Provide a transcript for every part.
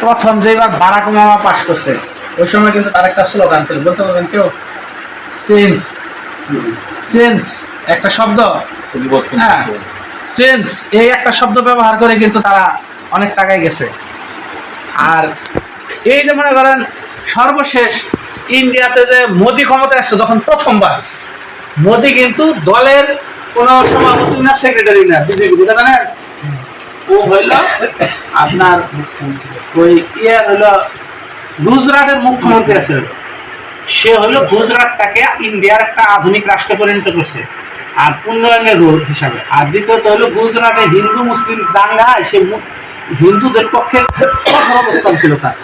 প্রথম যেবার Barack Obama পাশ করছে ওই সময় কিন্তু তার একটা স্লোগান ছিল বলতে পারবেন কেউ? চেঞ্জ চেঞ্জ একটা শব্দ। হ্যাঁ। চেঞ্জ এই একটা শব্দ ব্যবহার করে কিন্তু তারা অনেক টাকায় গেছে। আর এই যে মনে করেন সর্বশেষ ইন্ডিয়াতে যে মোদি ক্ষমতায় আসছে তখন প্রথমবার মোদি কিন্তু দলের কোনো সভাপতি না সেক্রেটারি না বিজেপি জানেন ও হইল আপনার ওই ইয়ে হইল গুজরাটের মুখ্যমন্ত্রী আছে। সে হলো গুজরাটটাকে ইন্ডিয়ার একটা আধুনিক রাষ্ট্রে পরিণত করছে, আর উন্নয়নের রোড হিসাবে। আর দ্বিতীয়ত হলো গুজরাটে হিন্দু, মুসলিম দাঙ্গায় সে হিন্দুদের পক্ষে কঠোর অবস্থান ছিল তার।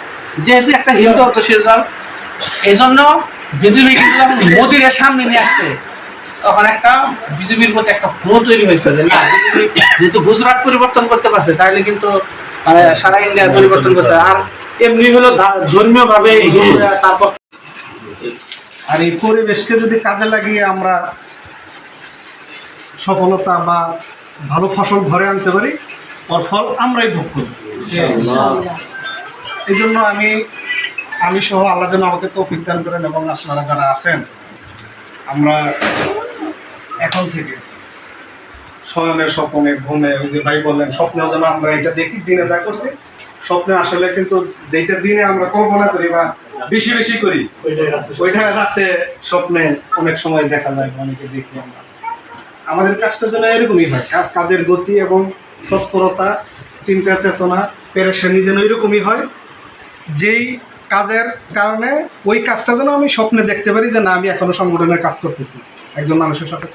যেহেতু একটা হিন্দু অধ্যুষিত দল এই জন্য বিজেপি কিন্তু মোদির সামনে নিয়ে আসছে। তখন একটা বিজেপির প্রতি একটা ফ্লো তৈরি হয়েছে যেহেতু গুজরাট পরিবর্তন করতে পারছে, তাহলে কিন্তু মানে সারা ইন্ডিয়া পরিবর্তন করতে আর এমনি হলো ধর্মীয় ভাবে তারপর আর এই পরিবেশকে যদি কাজে লাগিয়ে আমরা সফলতা বা ভালো ফসল ঘরে আনতে পারি ওর ফল আমরাই ভোগ করি এই জন্য আমি আমি সহ আল্লাহ যেন আমাকে তৌফিক দান করেন এবং আপনারা যারা আছেন আমরা এখন থেকে শয়নের স্বপ্নে ঘুমে ওই যে ভাই বললেন স্বপ্নেও যেন আমরা এটা দেখি দিনে যা করছি স্বপ্নে আসলে কিন্তু যেটা দিনে আমরা কল্পনা করি বা বেশি বেশি করি ওইটা রাতে স্বপ্নে অনেক সময় দেখা যায় অনেকে দেখি আমরা। আমাদের কাজটা যেন এরকমই হয় কাজের গতি এবং তৎপরতা চিন্তা চেতনা পেরেশানি যেন এরকমই হয় যেই কাজের কারণে ওই কাজটা যেন আমি স্বপ্নে দেখতে পারি যে না আমি এখনও সংগঠনের কাজ করতেছি একজন মানুষের সাথে